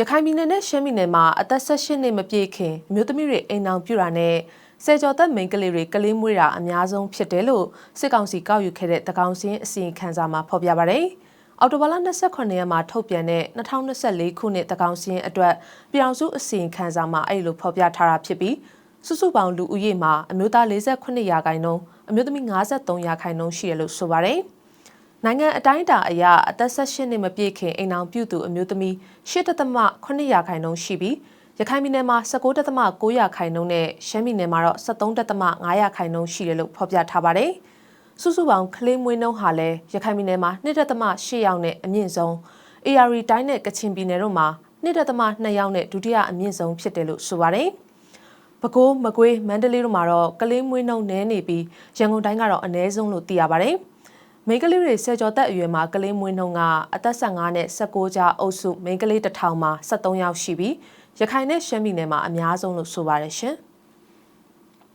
ရခိုင်ပြည်နယ်နဲ့ရှမ်းပြည်နယ်မှာအသက်16နှစ်မပြည့်ခင်အမျိုးသမီးတွေအိမ်အောင်ပြူတာနဲ့ဆယ်ကျော်သက်မိန်းကလေးတွေကလေးမွေးတာအများဆုံးဖြစ်တယ်လို့စစ်ကောင်စီကောက်ယူခဲ့တဲ့တကောင်စင်းအစီရင်ခံစာမှာဖော်ပြပါဗျ။အော်တိုဘာလ28ရက်မှာထုတ်ပြန်တဲ့2024ခုနှစ်တကောင်စင်းအတွက်ပြည်အောင်စုအစီရင်ခံစာမှာအဲ့လိုဖော်ပြထားတာဖြစ်ပြီးစုစုပေါင်းလူဦးရေမှာအမျိုးသား48ရာခိုင်နှုန်းအမျိုးသမီး53ရာခိုင်နှုန်းရှိတယ်လို့ဆိုပါတယ်။ နိုင်ငံအတိုင်းအတာအရအသက်16နှစ်မပြည့်ခင်အိမ်အောင်ပြုသူအမျိုးသမီး8.8ရာခိုင်နှုန်းရှိပြီးရခိုင်ပြည်နယ်မှာ19.9ရာခိုင်နှုန်းနဲ့ရှမ်းပြည်နယ်မှာတော့73.5ရာခိုင်နှုန်းရှိတယ်လို့ဖော်ပြထားပါတယ်။စုစုပေါင်းကလေးမွေးနှုန်းဟာလည်းရခိုင်ပြည်နယ်မှာ2.8ယောက်နဲ့အမြင့်ဆုံး AR တိုင်းနဲ့ကချင်ပြည်နယ်တို့မှာ2.2ယောက်နဲ့ဒုတိယအမြင့်ဆုံးဖြစ်တယ်လို့ဆိုပါတယ်။ပဲခူးမကွေးမန္တလေးတို့မှာတော့ကလေးမွေးနှုန်းနည်းနေပြီးရန်ကုန်တိုင်းကတော့အနည်းဆုံးလို့သိရပါတယ်။ မိန်းကလေးတွေဆယ်ကျော်သက်အရွယ်မှာကလေးမွေးနှုန်းကအသက်15နဲ့16ကြားအုပ်စုမိန်းကလေးတစ်ထောင်မှာ73ယောက်ရှိပြီးရခိုင်နဲ့ရှမ်းပြည်နယ်မှာအများဆုံးလို့ဆိုပါတယ်ရှင်။